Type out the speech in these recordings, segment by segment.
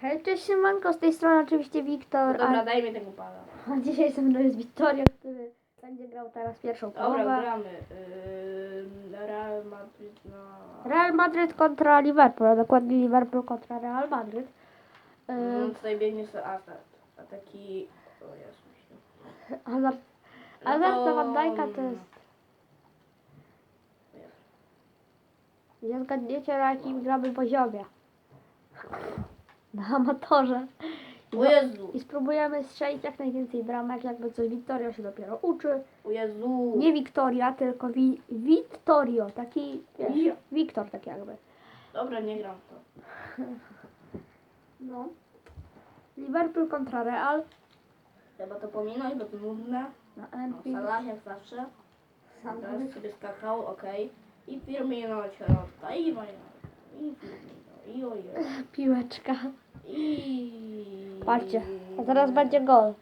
Hej, cześć Szymanko, z tej strony oczywiście Wiktor, Dobra, a, daj mi tego pana. a dzisiaj ze mną jest Wiktoria, który będzie grał teraz pierwszą Dobra, połowę. gramy. Yy, Real Madrid na... Real Madryt kontra Liverpool, a dokładnie Liverpool kontra Real Madryt. No, Yy, tutaj biegnie sobie Azar. A taki... O Jezus. Hazard, No Hazard to- Van Dijk'a to jest... Nie zgadniecie na jakim gramy poziomie. Na amatorze. O Jezu. I spróbujemy strzelić jak najwięcej bramek, jakby coś Wiktoria się dopiero uczy. O Jezu. Nie Wiktoria, tylko wi Vittorio, taki, wiesz, Wi- Wiktor tak jakby. Dobra, nie gram w to. No. Liverpool kontra Real Trzeba to pominąć, bo to nudne. na No. Salah jak zawsze. Sam Teraz sobie skakał, okej. I Firmino od środka. I. I Firmino. I ojej. Piłeczka. I... Patrzcie, a teraz będzie gol.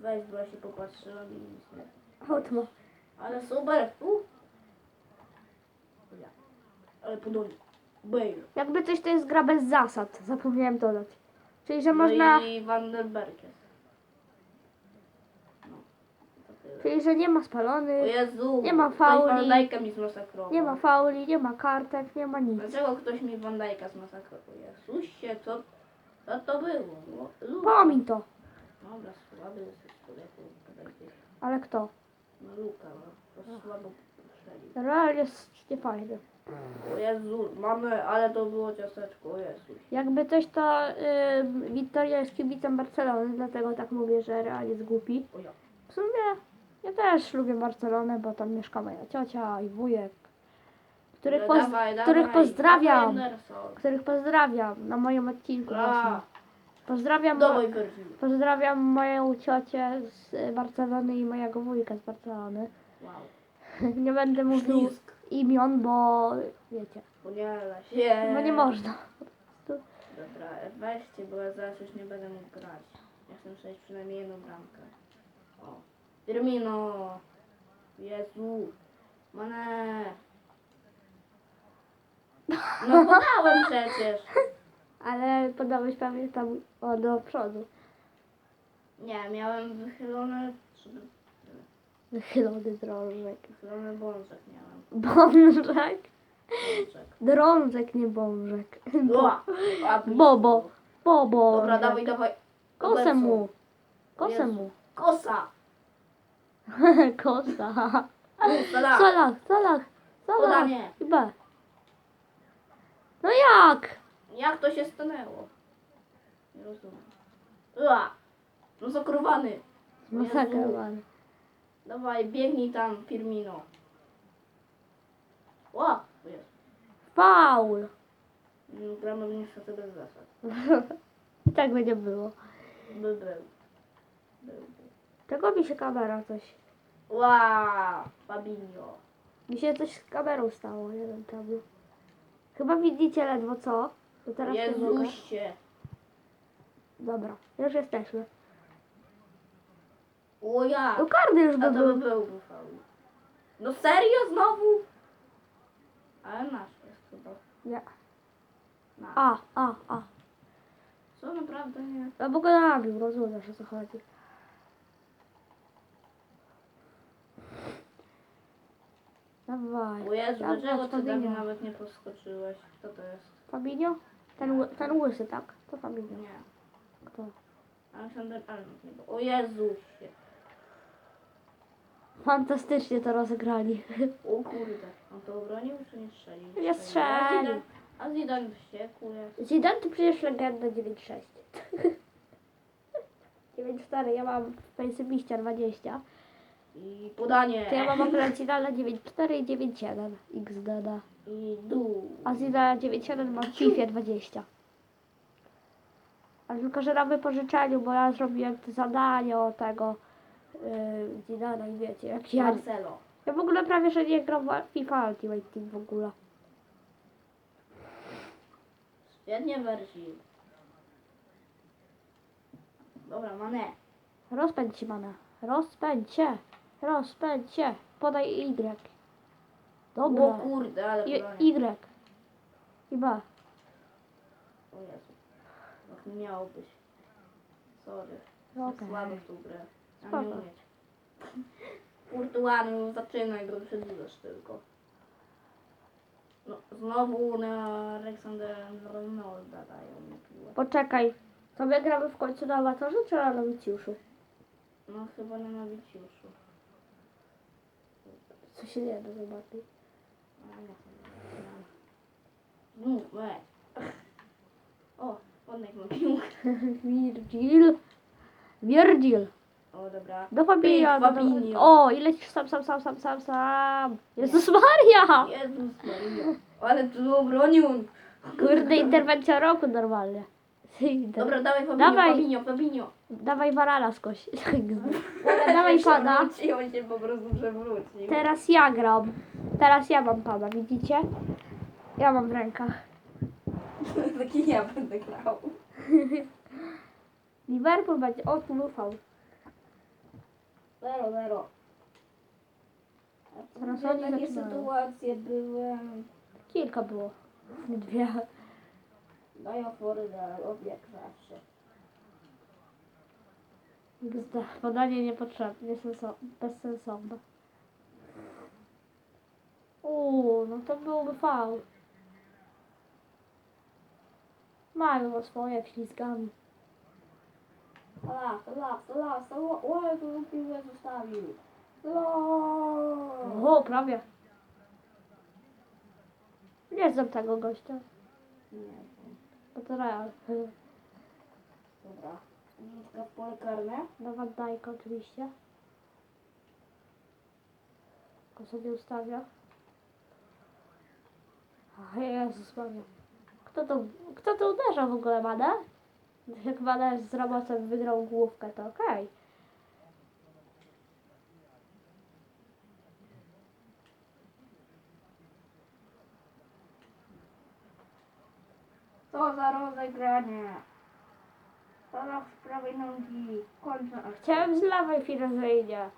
Weź, bo ja się popatrzyłam i nic nie. Outmo. Ale super. Uh. Ja. Ale podobnie. Bale. Jakby coś to jest gra bez zasad, zapomniałem dodać. Czyli, że No można, i Van der Berg jest. No. To tyle. Czyli, że nie ma O spalony, Jezu. Nie ma ktoś fauli. Van Dijk'a mi zmasakrował. nie ma fauli, nie ma kartek, nie ma nic. Dlaczego ktoś mi Van Dijk'a zmasakrował? Jezusie, co, co to było? No. Pomiń to. Dobra, słaby jesteś człowieku. Ale kto? No Luka, no. To słabo strzelił. Real jest niefajny. O Jezu, mamy, ale to było ciasteczko, o Jezu. Jakby coś to y, Wiktoria jest kibicem Barcelony, dlatego tak mówię, że Real jest głupi. O ja. W sumie ja też lubię Barcelonę, bo tam mieszka moja ciocia i wujek, których, No poz, dawaj, których dawaj, pozdrawiam, Henderson. których pozdrawiam na moim odcinku właśnie. Bra. Pozdrawiam, Dawaj, Virgil. pozdrawiam moją ciocię z Barcelony i mojego wujka z Barcelony. Wow. Nie będę mówił imion, bo wiecie, się. bo nie można. Dobra, weźcie, bo ja zaraz już nie będę mógł grać. Ja chcę przejść przynajmniej jedną bramkę. O. Firmino. Jezu. Mane. No podałem przecież. Ale podałeś pewnie tam o, do przodu. Nie, miałem wychylone... Wychylony drążek. Wychylony bączek miałem. Bążek? Drążek, nie bążek. A, Bobo. Bobo. Dobra, dawaj, dawaj. Kosę mu. Kosę mu. Kosa. Kosa. Salah. Salach, salach, salach. Podanie. B. No jak? Jak to się stanęło? Nie rozumiem. Ua! No zakrowany. Masakrowany. Dawaj, biegnij tam, Firmino. Ła! O Jezu. Faul. Mm, Gramy w niestety bez zasad. I tak będzie było. By był. Był, był. Czego mi się kamera coś... Ła! Fabinho. Mi się coś z kamerą stało, nie wiem czemu. Chyba widzicie ledwo co. To teraz nie mogę. Jezusie. Dobra, już jesteśmy. O ja! No karny już A by to by był. faul. No serio znowu? Ale nasz jest chyba. Nie. Nasz. A, a, a. Co naprawdę nie? No bo go nabił, rozumiesz o co chodzi. Dawaj. O Jezu, Dawaj, dlaczego ty tam Fabinho. nawet nie podskoczyłeś? Kto to jest? Fabinho? Ten, ły- ten łysy, tak? To Fabinho. Nie. Kto? Aleksander Arnold nie był. O Jezusie. Fantastycznie to rozegrali. O kurde. On to obronił czy nie strzelił? Nie strzelił. A Zidane- A Zidane wściekł jest. Zidane to przecież legenda 9-6. 9-4, ja mam w Pensymiście 20. I podanie. To ja mam akurat Zidane 9-4 i 9-1 XD. da. I dół. A Zidane 9-1 mam w FIFA 20. A tylko, że na wypożyczeniu, bo ja zrobiłem te zadanie o tego yy, Zidana i wiecie, jak ja... Marcelo. Ja w ogóle prawie, że nie gram w FIFA Ultimate Team w ogóle. Świetnie wersji. Dobra, Mane. Rozpędź się, mana. Rozpędź się. Rozpędź się. Podaj Y. O Dobra. kurde, ale I, bronię. y. I B. miało być. Sorry. Okej. Słaby w tą grę. A Spoko. nie umieć. Kurtułanu, zaczynaj, go przedłużasz tylko. No, znowu na Aleksandra Ronalda dają mi piłę. Poczekaj. To my gramy w końcu na amatorze czy na nowicjuszu? No chyba na nowicjuszu. Co się nie da zobaczyć. Znów, weź. O, ładnek ma piłkę. Virgil. Virgil. O, dobra. Do. Pyk, do- Fabinho. O, i lecisz sam, sam, sam, sam, sam, sam. Jezus Maria! Jezus Maria. Ale tu obronił. Kurde, interwencja roku normalnie. Dobra, dawaj Fabinho, Dawaj. Fabinho, Fabinho. Dawaj Warala skoś. Dawaj pada. Przewrócił, on się po prostu przewrócił. Teraz ja gram. Teraz ja mam pada, widzicie? Ja mam w rękach. Taki ja będę grał. Liverpool będzie. O, tu ufał. Zero, zero. Teraz oni takie zaczynają. sytuacje były. Kilka było. Dwie. Daję fory za obieg zawsze. Gzda. Podanie niepotrzebne, bezsensowne. Uuu, no to byłby faul. Mają swoje ślizgami. Salah, Salah, Salah, Salah. O, tu piłę zostawił. O, prawie. Nie znam tego gościa. Nie. Bo to Real. Dobra. Rzutka w pole karne. Na Van Dijk oczywiście. Go sobie ustawia. O Jezus Maria. Kto to, kto to uderza w ogóle, Mane? Jak Mane z Ramosem wygrał główkę, to okej. Co za rozegranie. Salah z prawej nogi. Kończę akcję. Chciałem z lewej filozoficznie.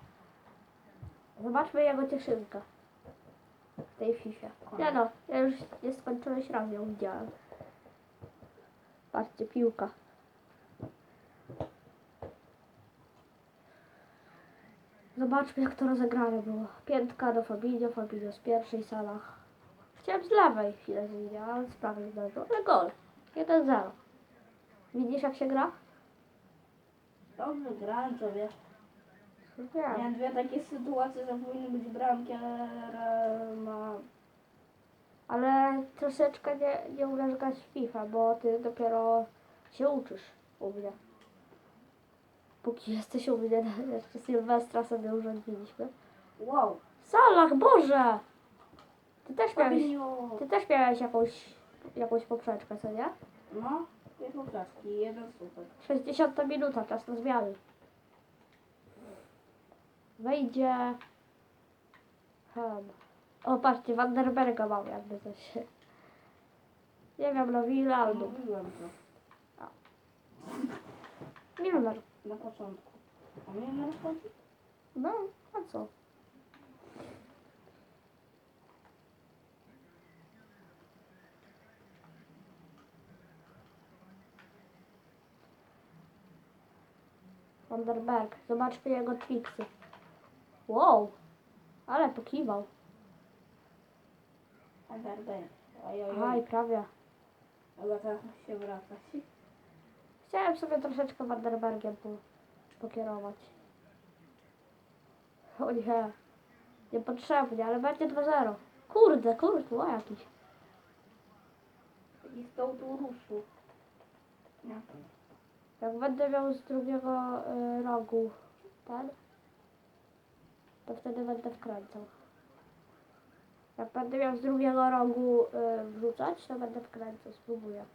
Zobaczmy jego cieszynkę. W tej FIFA. Nie no, ja już nieskończoność raz ją widziałem. Patrzcie, piłka. Zobaczmy jak to rozegrane było. Piętka do Fabinho, Fabinho z pierwszej salach. Chciałem z lewej chwilę zmienić, ale z prawej zdarzył. Ale gol. 1-0. Widzisz jak się gra? Dobrze grałem sobie. Wiem. Miałem dwie takie sytuacje, że powinny być bramki, ale Real ma... Ale troszeczkę nie, nie umiesz grać w FIFA, bo ty dopiero się uczysz u mnie. Póki jesteś u mnie, jeszcze Sylwestra sobie urządziliśmy. Wow. Salah, Boże! Ty też miałeś, ty też miałeś jakąś, jakąś poprzeczkę, co nie? No, dwie poprawki, jeden super. 60 minuta, czas na zmiany. Wejdzie... Hmm. O, patrzcie, Vanderberga mam jakby coś. Nie wiem, no Wijnaldum. Mówiłem to Milner. na początku. A mnie nie rozchodzi? No, a co? Vanderberg. Zobaczmy jego triksy. Wow, ale pokiwał. Everberg. Aj, Ojoj. prawie. Ale teraz musi się wracać. Chciałem sobie troszeczkę Vanderbergiem po, pokierować. O nie. Niepotrzebnie, ale będzie 2-0. Kurde, kurde, o jakiś. Taki stoł tu ruszył. Nie. Jak będę miał z drugiego y, rogu ten, to wtedy będę wkręcał. Jak będę miał z drugiego rogu y, wrzucać, to będę wkręcał, spróbuję.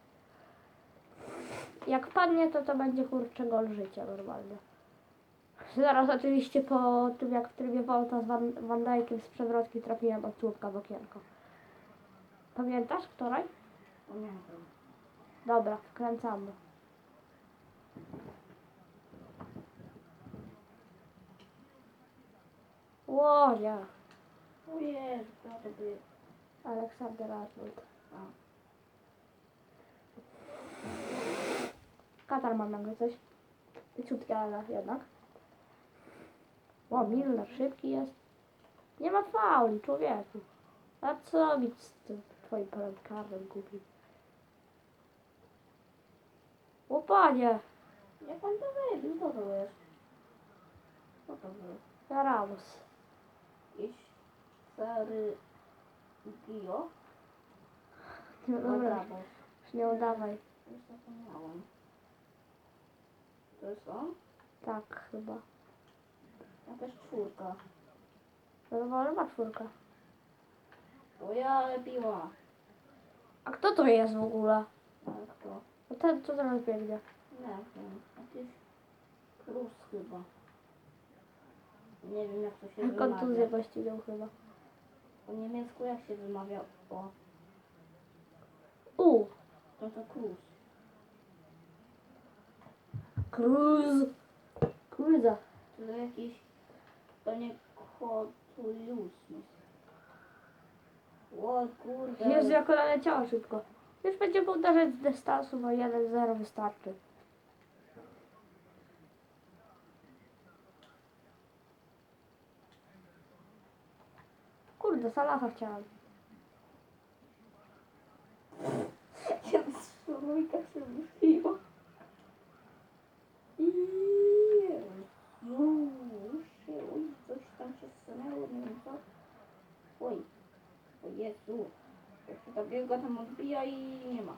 Jak padnie, to to będzie kurczę gol życia normalnie. Zaraz oczywiście po tym, jak w trybie Volta z Van, Van Dijkiem z przewrotki trafiłem od słupka w okienko. Pamiętasz której? Pamiętam. Dobra, wkręcamy. Łonia. O Jezu, to by... Aleksander Arnold. A. Katar mam nagle coś. Ciutkie, ale jednak. O, Milner szybki jest. Nie ma fauli, człowieku. A co robić z tym twoim polem karnym kupi? O Jak pan to wybił? Co to jest? Co to było? Ramos. Jakiś stary Gio? No dobra, już nie udawaj. Już zapomniałam. To jest on? Tak, chyba. Jakaś czwórka. No może ma czwórka. O ja piła. A kto to jest w ogóle? Tak to. No ten, co teraz biegnie. Nie wiem. Jakiś Rus chyba. Nie wiem jak to się Kontuzję wymawia. gości miał chyba. Po niemiecku jak się wymawia? O, U, to to Cruz. Cruz. Cruza. To jakiś, to nie Kotuliusis. O kurde. Jezu, jak ona leciała szybko. Już będziemy uderzać z dystansu, bo 1-0 wystarczy. Kurde, Salaha chciałam. się z trójka się wybiło. I już się, oj, coś tam się stanęło, nie wiem co. Oj, o Jezu. Jak się ta biega tam odbija i nie ma.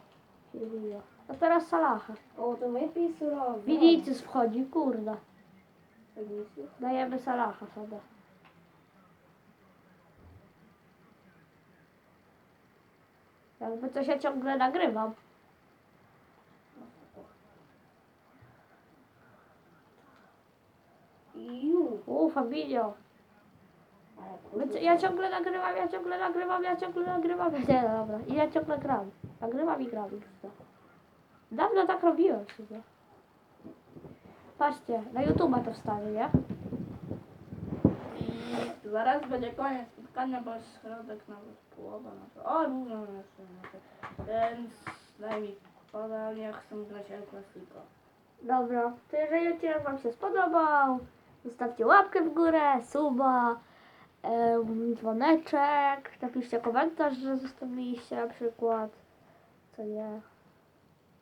Firmino. A teraz Salaha. O, to wypij surowo. Vinicius wchodzi, kurde. Vinicius? Dajemy Salaha sobie. Jakby coś ja ciągle nagrywam. U, Fabinho. Ja ciągle nagrywam, ja ciągle nagrywam, ja ciągle nagrywam. Nie, dobra. I ja ciągle gram. Nagrywam i gram. Dawno tak robiłem. Patrzcie, na YouTube'a to wstawię, nie? Zaraz będzie koniec spotkania, bo jest środek nawet połowa. To, o, dużo jeszcze. No to, więc daj mi podanie, jak chcę grać El Clasico. Dobra, to jeżeli odcinek Wam się spodobał, zostawcie łapkę w górę, suba, em, dzwoneczek, napiszcie komentarz, że zostawiliście na przykład, co nie,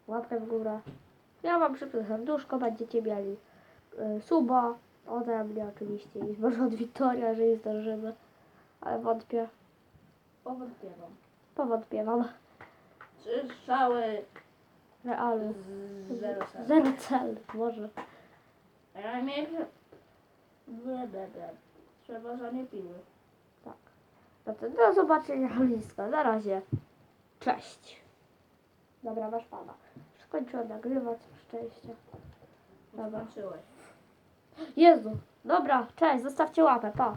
łapkę w górę. Ja Wam przypiszę serduszko, będziecie mieli y, suba ode mnie oczywiście i może od Wiktoria, jeżeli zdążymy, ale wątpię, Powątpiewam. powątpiewam. Trzy strzały Realu. z zero cel. Zero cel, może. A ja miałem... Ble, ble. Trzeba, że nie piły. Tak. No to do zobaczenia blisko. Na razie. Cześć. Dobra, masz pana. Skończyłem nagrywać, szczęście. Dobra. Skończyłeś. Jezu. Dobra, cześć, zostawcie łapę, pa.